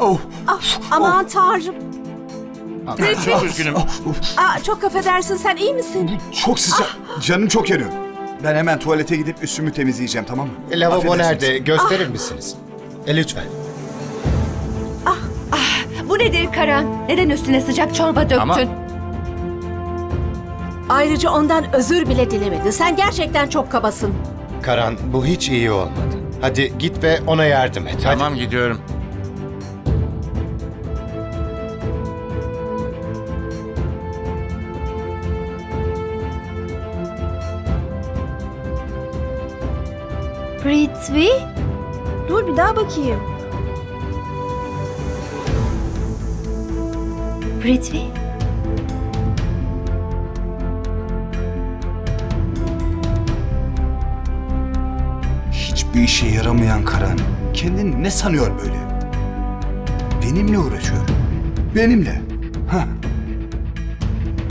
Oh, Ah, aman tanrım. Çok üzgünüm. Aa, çok affedersin sen iyi misin? çok sıcak. Canım çok yanıyor. Ben hemen tuvalete gidip üstümü temizleyeceğim tamam mı? Lavabo Affedersiniz. nerede? Gösterir misiniz? E, lütfen. Bu nedir Karan? Neden üstüne sıcak çorba döktün? Ama- Ayrıca ondan özür bile dilemedin. Sen gerçekten çok kabasın. Karan bu hiç iyi olmadı. Hadi git ve ona yardım et. Hadi. Tamam gidiyorum. Prithvi? Dur bir daha bakayım. Prithvi? Hiçbir işe yaramayan Karan. Kendini ne sanıyor böyle? Benimle uğraşıyor. Benimle. Hah.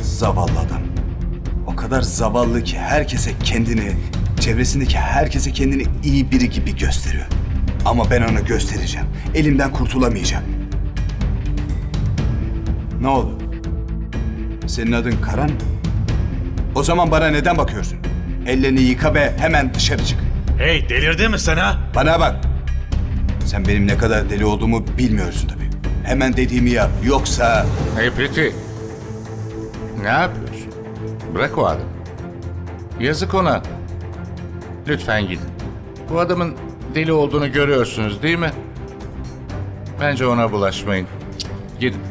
Zavallı adam. O kadar zavallı ki herkese kendini, çevresindeki herkese kendini iyi biri gibi gösteriyor. Ama ben onu göstereceğim. Elimden kurtulamayacağım. Ne oldu? Senin adın Karan mı? O zaman bana neden bakıyorsun? Ellerini yıka ve hemen dışarı çık. Hey delirdi mi sen ha? Bana bak. Sen benim ne kadar deli olduğumu bilmiyorsun tabii. Hemen dediğimi yap. Yoksa Hey Prithvi. Ne yapıyorsun? Bırak o adamı. Yazık ona. Lütfen gidin. Bu adamın deli olduğunu görüyorsunuz değil mi? Bence ona bulaşmayın. Gidin.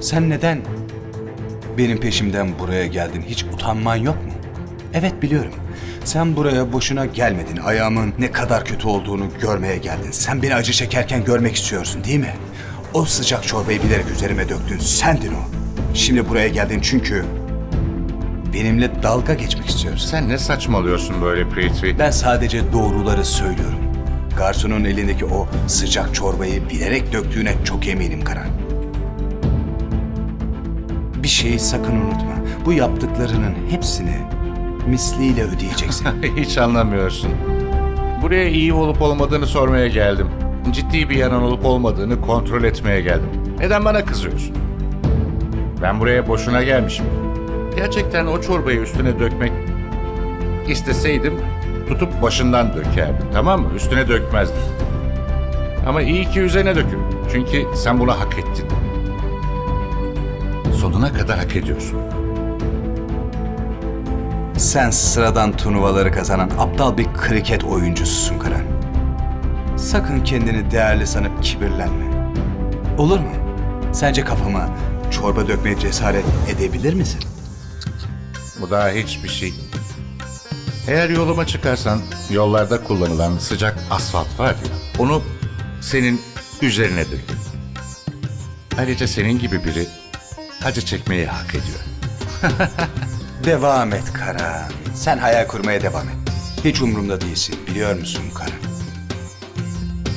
sen neden benim peşimden buraya geldin? Hiç utanman yok mu? Evet biliyorum. Sen buraya boşuna gelmedin. Ayağımın ne kadar kötü olduğunu görmeye geldin. Sen beni acı çekerken görmek istiyorsun değil mi? O sıcak çorbayı bilerek üzerime döktün. Sendin o. Şimdi buraya geldin çünkü benimle dalga geçmek istiyorsun. Sen ne saçmalıyorsun böyle Prithvi? Ben sadece doğruları söylüyorum. Garsonun elindeki o sıcak çorbayı bilerek döktüğüne çok eminim Karan. Bir şeyi sakın unutma. Bu yaptıklarının hepsini misliyle ödeyeceksin. Hiç anlamıyorsun. Buraya iyi olup olmadığını sormaya geldim. Ciddi bir yanan olup olmadığını kontrol etmeye geldim. Neden bana kızıyorsun? Ben buraya boşuna gelmişim. Gerçekten o çorbayı üstüne dökmek isteseydim tutup başından dökerdim tamam mı? Üstüne dökmezdim. Ama iyi ki üzerine dökün. Çünkü sen bunu hak ettin. Sonuna kadar hak ediyorsun. Sen sıradan turnuvaları kazanan aptal bir kriket oyuncususun Karan. Sakın kendini değerli sanıp kibirlenme. Olur mu? Sence kafama çorba dökmeye cesaret edebilir misin? Bu daha hiçbir şey. Eğer yoluma çıkarsan yollarda kullanılan sıcak asfalt var ya onu senin üzerine dökün. Ayrıca senin gibi biri acı çekmeyi hak ediyor. Devam et Karan. Sen hayal kurmaya devam et. Hiç umurumda değilsin biliyor musun Karan?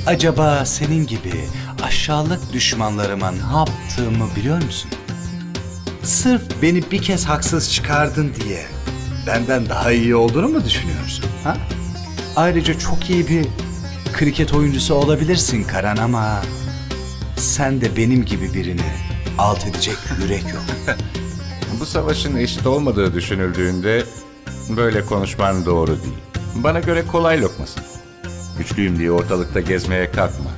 Acaba senin gibi aşağılık düşmanlarıma ne yaptığımı biliyor musun? Sırf beni bir kez haksız çıkardın diye benden daha iyi olduğunu mu düşünüyorsun? Ha? Ayrıca çok iyi bir kriket oyuncusu olabilirsin Karan ama sen de benim gibi birini alt edecek yürek yok. Bu savaşın eşit olmadığı düşünüldüğünde böyle konuşman doğru değil. Bana göre kolay lokmasın. Güçlüyüm diye ortalıkta gezmeye kalkma.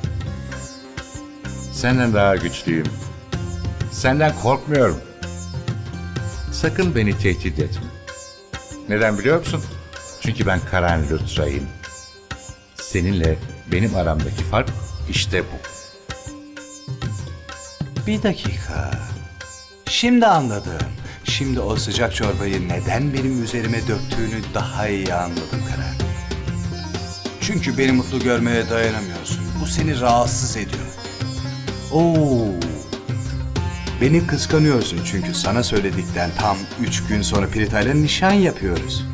Senden daha güçlüyüm. Senden korkmuyorum. Sakın beni tehdit etme. Neden biliyor musun? Çünkü ben Karan Lutra'yım. Seninle benim aramdaki fark işte bu. Bir dakika. Şimdi anladım. Şimdi o sıcak çorbayı neden benim üzerime döktüğünü daha iyi anladım Karan. Çünkü beni mutlu görmeye dayanamıyorsun. Bu seni rahatsız ediyor. Oo. Beni kıskanıyorsun çünkü sana söyledikten tam üç gün sonra Prita'yla nişan yapıyoruz.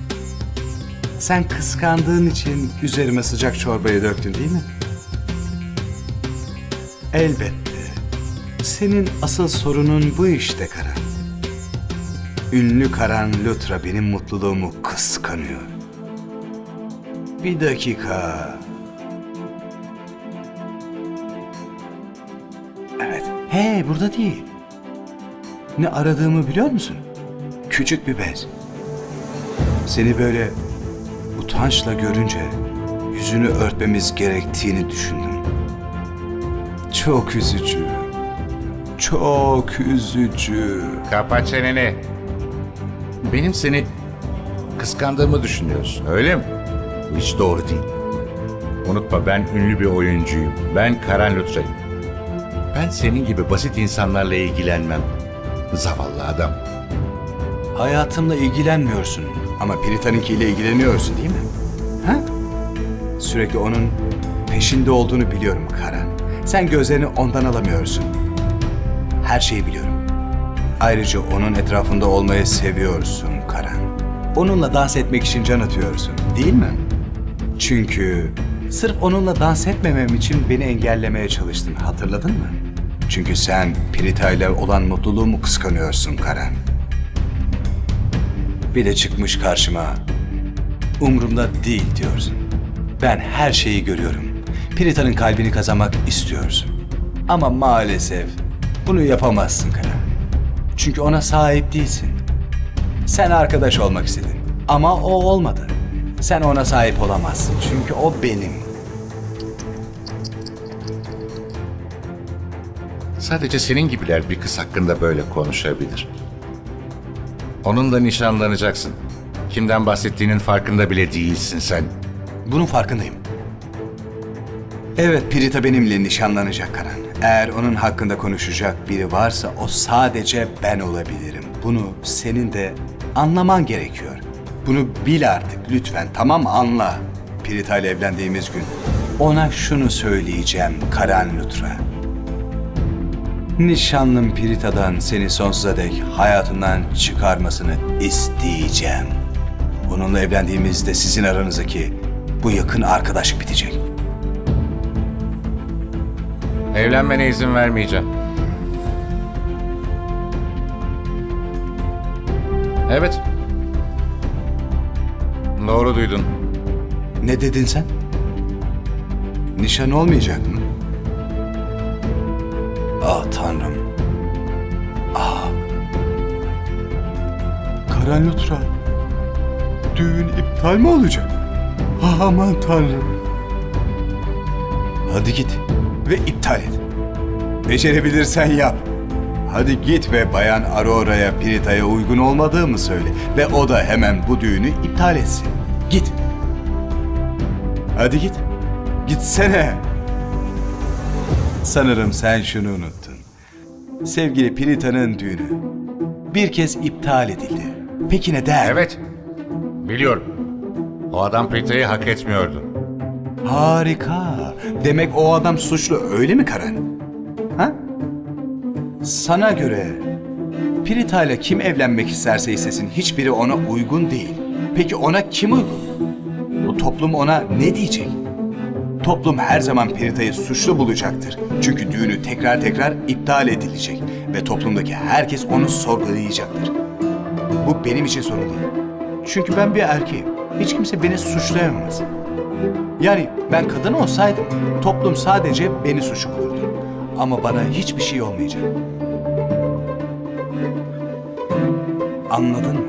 Sen kıskandığın için üzerime sıcak çorbayı döktün değil mi? Elbette. Senin asıl sorunun bu işte Karan. Ünlü Karan Lutra benim mutluluğumu kıskanıyor. Bir dakika. Evet. He burada değil. Ne aradığımı biliyor musun? Küçük bir bez. Seni böyle utançla görünce yüzünü örtmemiz gerektiğini düşündüm. Çok üzücü. Çok üzücü. Kapat çeneni. Benim seni kıskandığımı düşünüyorsun öyle mi? Hiç doğru değil. Unutma ben ünlü bir oyuncuyum. Ben Karan Lutra'yım. Ben senin gibi basit insanlarla ilgilenmem. Zavallı adam. Hayatımla ilgilenmiyorsun ama Pirita'nınkiyle ilgileniyorsun değil mi? Ha? Sürekli onun peşinde olduğunu biliyorum Karan. Sen gözlerini ondan alamıyorsun. Her şeyi biliyorum. Ayrıca onun etrafında olmayı seviyorsun Karan. Onunla dans etmek için can atıyorsun, değil mi? Çünkü sırf onunla dans etmemem için beni engellemeye çalıştın, hatırladın mı? Çünkü sen Pirita ile olan mutluluğumu kıskanıyorsun Karan. Bir de çıkmış karşıma. Umurumda değil diyorsun. Ben her şeyi görüyorum. Pirita'nın kalbini kazanmak istiyorsun. Ama maalesef bunu yapamazsın Kara. Çünkü ona sahip değilsin. Sen arkadaş olmak istedin. Ama o olmadı. Sen ona sahip olamazsın. Çünkü o benim. Sadece senin gibiler bir kız hakkında böyle konuşabilir. Onunla nişanlanacaksın. Kimden bahsettiğinin farkında bile değilsin sen. Bunun farkındayım. Evet, Pirita benimle nişanlanacak Karan. Eğer onun hakkında konuşacak biri varsa o sadece ben olabilirim. Bunu senin de anlaman gerekiyor. Bunu bil artık lütfen, tamam anla. Pirita ile evlendiğimiz gün ona şunu söyleyeceğim Karan Lutra. Nişanlım Pirita'dan seni sonsuza dek hayatından çıkarmasını isteyeceğim. Onunla evlendiğimizde sizin aranızdaki bu yakın arkadaşlık bitecek. Evlenmene izin vermeyeceğim. Evet. Doğru duydun. Ne dedin sen? Nişan olmayacak mı? Ah tanrım. Ah. Karan. Düğün iptal mi olacak? Ah, aman tanrım. Hadi git ve iptal et. Becerebilirsen yap. Hadi git ve Bayan Aurora'ya Pirita'ya uygun olmadığımı söyle. Ve o da hemen bu düğünü iptal etsin. Git. Hadi git. Gitsene. Sanırım sen şunu unuttun. Sevgili Pirita'nın düğünü bir kez iptal edildi. Peki neden? Evet. Biliyorum. O adam Prita'yı hak etmiyordu. Harika. Demek o adam suçlu öyle mi Karen? Ha? Sana göre Pirita ile kim evlenmek isterse istesin hiçbiri ona uygun değil. Peki ona kim uygun? Bu toplum ona ne diyecek? Toplum her zaman Pirita'yı suçlu bulacaktır. Çünkü düğünü tekrar tekrar iptal edilecek ve toplumdaki herkes onu sorgulayacaktır. Bu benim için sorun değil. Çünkü ben bir erkeğim. Hiç kimse beni suçlayamaz. Yani ben kadın olsaydım toplum sadece beni suçlu bulurdu. Ama bana hiçbir şey olmayacak. Anladın mı?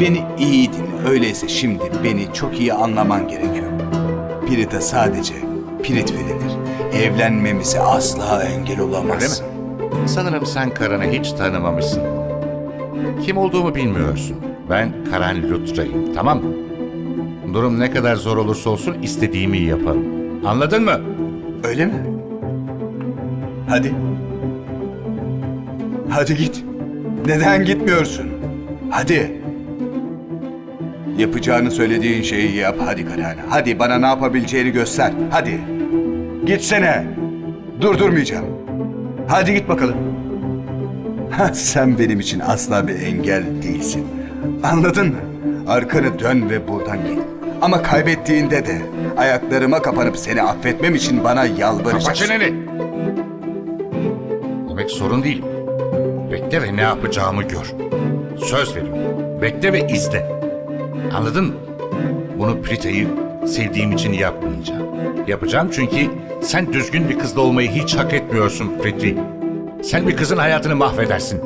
Beni iyi dinle. Öyleyse şimdi beni çok iyi anlaman gerekiyor. Pirita sadece Pirit velidir. Evlenmemize asla engel olamaz. Öyle mi? Sanırım sen Karan'ı hiç tanımamışsın. Kim olduğumu bilmiyorsun. Ben Karan Lutra'yım, tamam mı? Durum ne kadar zor olursa olsun istediğimi yaparım. Anladın mı? Öyle mi? Hadi. Hadi git. Neden gitmiyorsun? Hadi. Yapacağını söylediğin şeyi yap hadi Karan. Hadi bana ne yapabileceğini göster. Hadi. Gitsene. Durdurmayacağım. Hadi git bakalım. Sen benim için asla bir engel değilsin. Anladın mı? Arkanı dön ve buradan git. Ama kaybettiğinde de ayaklarıma kapanıp seni affetmem için bana Kapa yalvaracaksın. çeneni! Demek sorun değil. Bekle ve ne yapacağımı gör. Söz veriyorum. Bekle ve izle. Anladın mı? Bunu Prita'yı sevdiğim için yapmayacağım. Yapacağım çünkü sen düzgün bir kızla olmayı hiç hak etmiyorsun Prithvi. Sen bir kızın hayatını mahvedersin.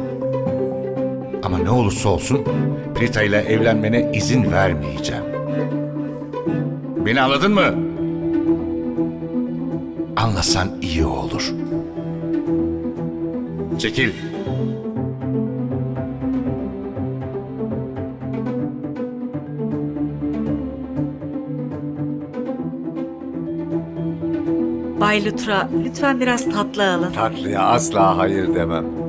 Ama ne olursa olsun Prita ile evlenmene izin vermeyeceğim. Beni anladın mı? Anlasan iyi olur. Çekil. Bay Lutra, lütfen biraz tatlı alın. Tatlıya asla hayır demem.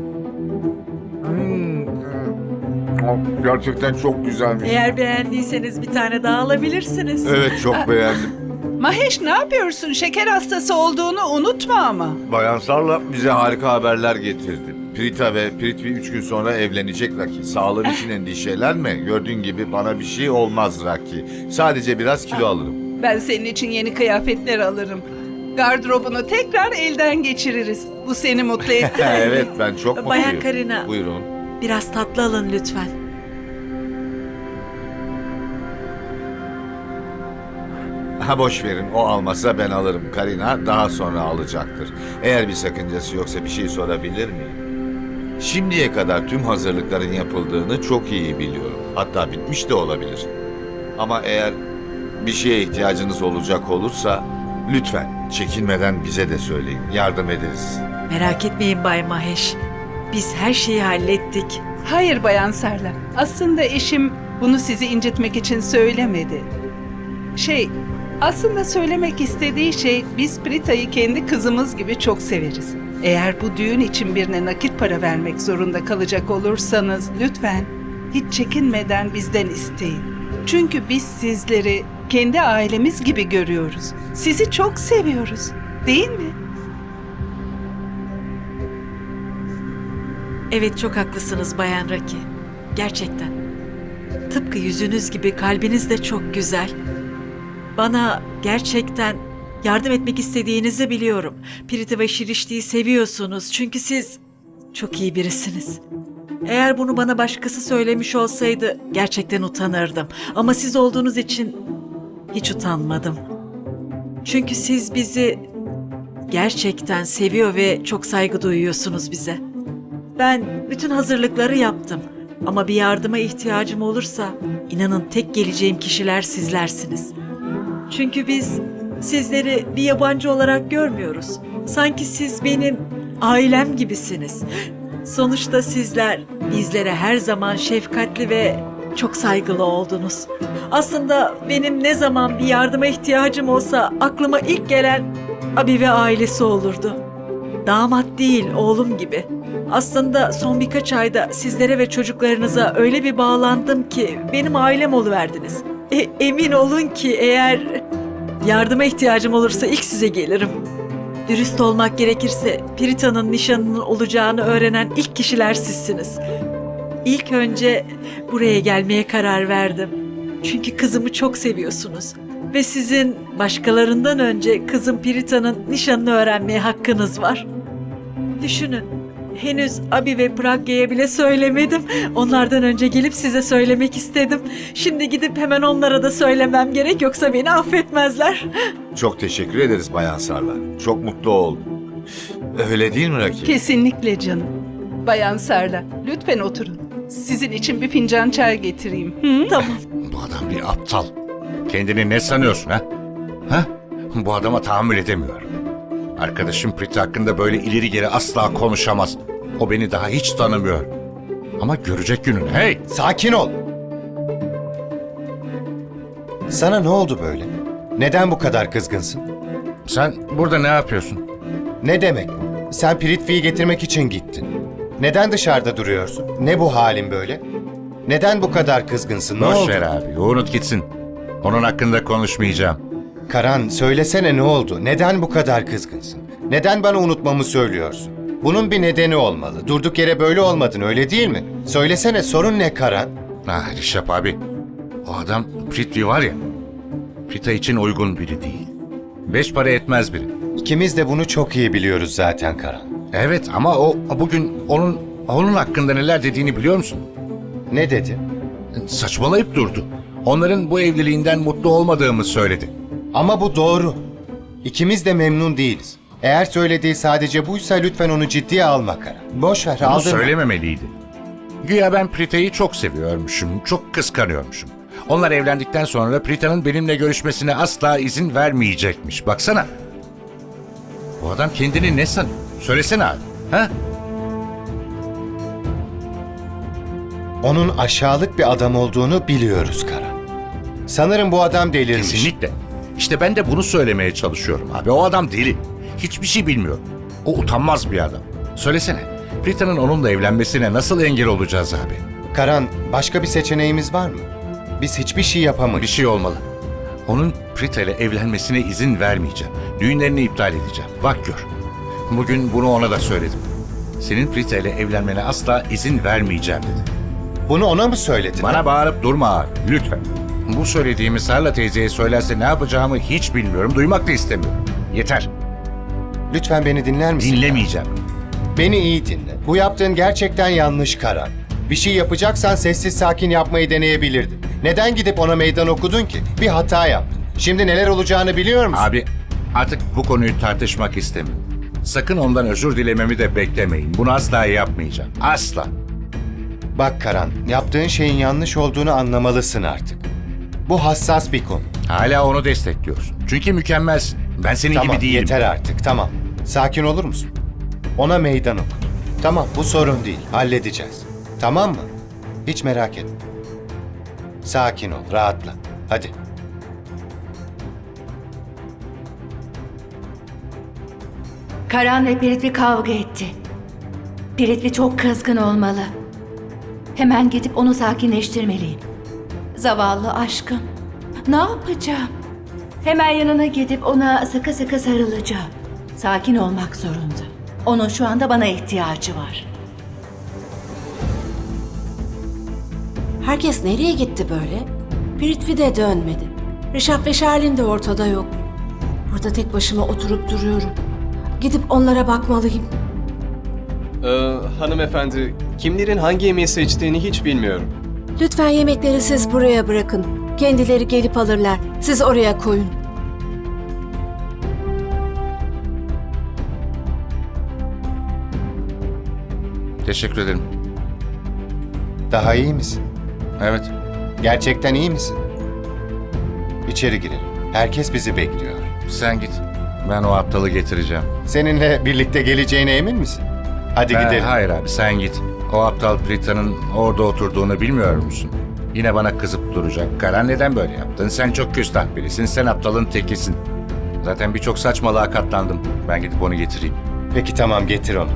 Gerçekten çok güzelmiş. Eğer beğendiyseniz bir tane daha alabilirsiniz. Evet çok beğendim. Mahesh ne yapıyorsun? Şeker hastası olduğunu unutma ama. Bayan Sarla bize harika haberler getirdi. Prita ve Pritvi üç gün sonra evlenecek Raki. Sağlığın için endişelenme. Gördüğün gibi bana bir şey olmaz Raki. Sadece biraz kilo alırım. Ben senin için yeni kıyafetler alırım. Gardırobunu tekrar elden geçiririz. Bu seni mutlu etti mi? evet ben çok mutluyum. Bayan Karina. Buyurun. Biraz tatlı alın lütfen. Ha boş verin o almasa ben alırım. Karina daha sonra alacaktır. Eğer bir sakıncası yoksa bir şey sorabilir miyim? Şimdiye kadar tüm hazırlıkların yapıldığını çok iyi biliyorum. Hatta bitmiş de olabilir. Ama eğer bir şeye ihtiyacınız olacak olursa lütfen çekinmeden bize de söyleyin. Yardım ederiz. Merak etmeyin Bay Mahesh. Biz her şeyi hallettik. Hayır Bayan Sarla. Aslında eşim bunu sizi incitmek için söylemedi. Şey, aslında söylemek istediği şey biz Prita'yı kendi kızımız gibi çok severiz. Eğer bu düğün için birine nakit para vermek zorunda kalacak olursanız lütfen hiç çekinmeden bizden isteyin. Çünkü biz sizleri kendi ailemiz gibi görüyoruz. Sizi çok seviyoruz. Değil mi? Evet çok haklısınız Bayan Raki. Gerçekten. Tıpkı yüzünüz gibi kalbiniz de çok güzel. Bana gerçekten yardım etmek istediğinizi biliyorum. Piriti ve Şirişti'yi seviyorsunuz çünkü siz çok iyi birisiniz. Eğer bunu bana başkası söylemiş olsaydı gerçekten utanırdım. Ama siz olduğunuz için hiç utanmadım. Çünkü siz bizi gerçekten seviyor ve çok saygı duyuyorsunuz bize. Ben bütün hazırlıkları yaptım. Ama bir yardıma ihtiyacım olursa inanın tek geleceğim kişiler sizlersiniz. Çünkü biz sizleri bir yabancı olarak görmüyoruz. Sanki siz benim ailem gibisiniz. Sonuçta sizler bizlere her zaman şefkatli ve çok saygılı oldunuz. Aslında benim ne zaman bir yardıma ihtiyacım olsa aklıma ilk gelen abi ve ailesi olurdu. Damat değil, oğlum gibi. Aslında son birkaç ayda sizlere ve çocuklarınıza öyle bir bağlandım ki benim ailem oluverdiniz. E, emin olun ki eğer yardıma ihtiyacım olursa ilk size gelirim. Dürüst olmak gerekirse Prita'nın nişanının olacağını öğrenen ilk kişiler sizsiniz. İlk önce buraya gelmeye karar verdim. Çünkü kızımı çok seviyorsunuz. Ve sizin başkalarından önce kızım Prita'nın nişanını öğrenmeye hakkınız var. Düşünün. Henüz Abi ve Pragya'ya bile söylemedim. Onlardan önce gelip size söylemek istedim. Şimdi gidip hemen onlara da söylemem gerek yoksa beni affetmezler. Çok teşekkür ederiz Bayan Sarla. Çok mutlu oldum. Öyle değil mi Raki? Kesinlikle canım. Bayan Sarla, lütfen oturun. Sizin için bir fincan çay getireyim. Hı? Tamam. Bu adam bir aptal. Kendini ne sanıyorsun ha? Ha? Bu adama tahammül edemiyorum. Arkadaşım Priti hakkında böyle ileri geri asla konuşamaz. O beni daha hiç tanımıyor. Ama görecek günün. Hey! Sakin ol. Sana ne oldu böyle? Neden bu kadar kızgınsın? Sen burada ne yapıyorsun? Ne demek bu? Sen Pritvi'yi getirmek için gittin. Neden dışarıda duruyorsun? Ne bu halin böyle? Neden bu kadar kızgınsın? Ne Boş oldu? ver abi. Unut gitsin. Onun hakkında konuşmayacağım. Karan söylesene ne oldu? Neden bu kadar kızgınsın? Neden bana unutmamı söylüyorsun? Bunun bir nedeni olmalı. Durduk yere böyle olmadın öyle değil mi? Söylesene sorun ne Karan? Ah Rişap abi. O adam Prithvi var ya. Prita için uygun biri değil. Beş para etmez biri. İkimiz de bunu çok iyi biliyoruz zaten Karan. Evet ama o bugün onun onun hakkında neler dediğini biliyor musun? Ne dedi? Saçmalayıp durdu. Onların bu evliliğinden mutlu olmadığımı söyledi. Ama bu doğru. İkimiz de memnun değiliz. Eğer söylediği sadece buysa lütfen onu ciddiye alma Karan. Boş ver Bunu aldırma. söylememeliydi. Güya ben Prita'yı çok seviyormuşum, çok kıskanıyormuşum. Onlar evlendikten sonra Prita'nın benimle görüşmesine asla izin vermeyecekmiş. Baksana. Bu adam kendini ne sanıyor? Söylesene abi. Ha? Onun aşağılık bir adam olduğunu biliyoruz Karan. Sanırım bu adam delirmiş. Kesinlikle. İşte ben de bunu söylemeye çalışıyorum abi. O adam deli. Hiçbir şey bilmiyor. O utanmaz bir adam. Söylesene. Prita'nın onunla evlenmesine nasıl engel olacağız abi? Karan, başka bir seçeneğimiz var mı? Biz hiçbir şey Bir yapamayız. şey olmalı. Onun Prita ile evlenmesine izin vermeyeceğim. Düğünlerini iptal edeceğim. Bak gör. Bugün bunu ona da söyledim. Senin Prita ile evlenmene asla izin vermeyeceğim dedi. Bunu ona mı söyledin? Bana bağırıp durma abi. Lütfen. Bu söylediğimi Sarla teyzeye söylerse ne yapacağımı hiç bilmiyorum. Duymak da istemiyorum. Yeter. Lütfen beni dinler misin? Dinlemeyeceğim. Beni iyi dinle. Bu yaptığın gerçekten yanlış Karan. Bir şey yapacaksan sessiz sakin yapmayı deneyebilirdin. Neden gidip ona meydan okudun ki? Bir hata yaptın. Şimdi neler olacağını biliyor musun? Abi artık bu konuyu tartışmak istemiyorum. Sakın ondan özür dilememi de beklemeyin. Bunu asla yapmayacağım. Asla. Bak Karan, yaptığın şeyin yanlış olduğunu anlamalısın artık. Bu hassas bir konu. Hala onu destekliyorsun. Çünkü mükemmelsin. Ben senin tamam, gibi değilim. yeter artık, tamam. Sakin olur musun? Ona meydan oku. Tamam, bu sorun değil. Halledeceğiz. Tamam mı? Hiç merak etme. Sakin ol, rahatla. Hadi. Karan ve Piritvi kavga etti. Piritvi çok kızgın olmalı. Hemen gidip onu sakinleştirmeliyim. Zavallı aşkım. Ne yapacağım? Hemen yanına gidip ona sıkı sıkı sarılacağım. Sakin olmak zorunda. Onun şu anda bana ihtiyacı var. Herkes nereye gitti böyle? Piritvi de dönmedi. Rişap ve Şerlin de ortada yok. Burada tek başıma oturup duruyorum. Gidip onlara bakmalıyım. Ee, hanımefendi, kimlerin hangi yemeği seçtiğini hiç bilmiyorum. Lütfen yemekleri siz buraya bırakın. Kendileri gelip alırlar. Siz oraya koyun. Teşekkür ederim. Daha iyi misin? Evet. Gerçekten iyi misin? İçeri girelim. Herkes bizi bekliyor. Sen git. Ben o aptalı getireceğim. Seninle birlikte geleceğine emin misin? Hadi Ben- gidelim. hayır abi sen git. O aptal Prita'nın orada oturduğunu bilmiyor musun? Yine bana kızıp duracak. Karan neden böyle yaptın? Sen çok küstah birisin. Sen aptalın tekisin. Zaten birçok saçmalığa katlandım. Ben gidip onu getireyim. Peki tamam getir onu.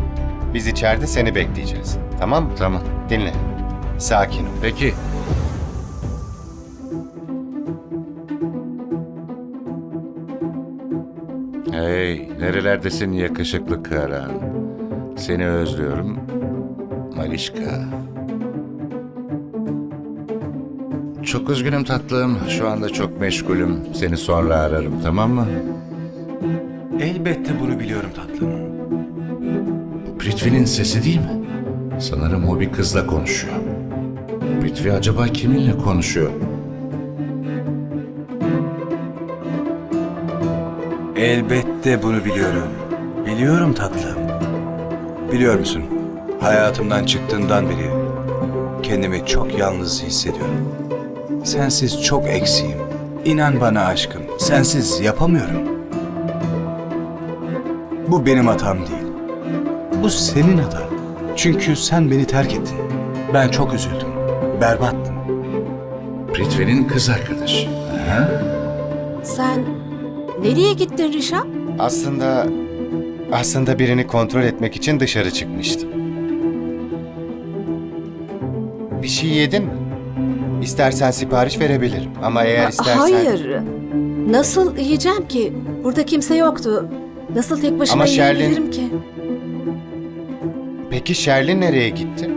Biz içeride seni bekleyeceğiz. Tamam mı? Tamam. Dinle. Sakin ol. Peki. Hey, nerelerdesin yakışıklı Karan? Seni özlüyorum. Malişka. Çok üzgünüm tatlım. Şu anda çok meşgulüm. Seni sonra ararım, tamam mı? Elbette bunu biliyorum tatlım. Bu Prithvi'nin sesi değil mi? Sanırım o bir kızla konuşuyor. Prithvi acaba kiminle konuşuyor? Elbette bunu biliyorum. Biliyorum tatlım. Biliyor musun? Hayatımdan çıktığından beri kendimi çok yalnız hissediyorum. Sensiz çok eksiğim. İnan bana aşkım, sensiz yapamıyorum. Bu benim hatam değil. Bu senin hatan. Çünkü sen beni terk ettin. Ben çok üzüldüm. Berbattım. Prithvi'nin kız arkadaşı. Ha? Sen nereye gittin Rişap? Aslında... Aslında birini kontrol etmek için dışarı çıkmıştım. Bir şey yedin mi? İstersen sipariş verebilirim. Ama eğer istersen... Hayır. Nasıl yiyeceğim ki? Burada kimse yoktu. Nasıl tek başıma Ama Şerlin- yiyebilirim ki? Peki Şerlin nereye gitti?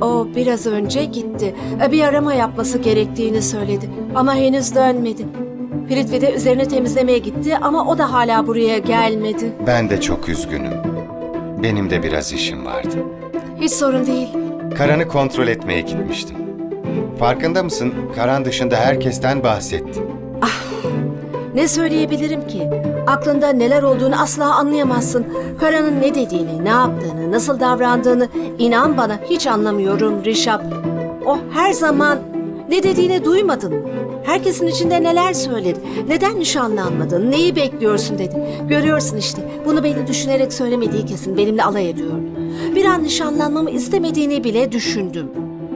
O biraz önce gitti. E, Bir arama yapması gerektiğini söyledi. Ama henüz dönmedi. Piritvi de üzerine temizlemeye gitti ama o da hala buraya gelmedi. Ben de çok üzgünüm. Benim de biraz işim vardı. Hiç sorun değil. Karan'ı kontrol etmeye gitmiştim. Farkında mısın? Karan dışında herkesten bahsetti. Ne söyleyebilirim ki? Aklında neler olduğunu asla anlayamazsın. Karan'ın ne dediğini, ne yaptığını, nasıl davrandığını inan bana hiç anlamıyorum Rişap. O her zaman ne dediğini duymadın mı? Herkesin içinde neler söyledi. Neden nişanlanmadın? Neyi bekliyorsun dedi. Görüyorsun işte. Bunu beni düşünerek söylemediği kesin. Benimle alay ediyordu. Bir an nişanlanmamı istemediğini bile düşündüm.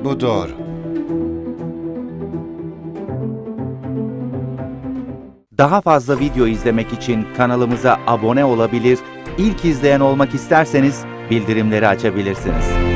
Bu doğru. Daha fazla video izlemek için kanalımıza abone olabilir, ilk izleyen olmak isterseniz bildirimleri açabilirsiniz.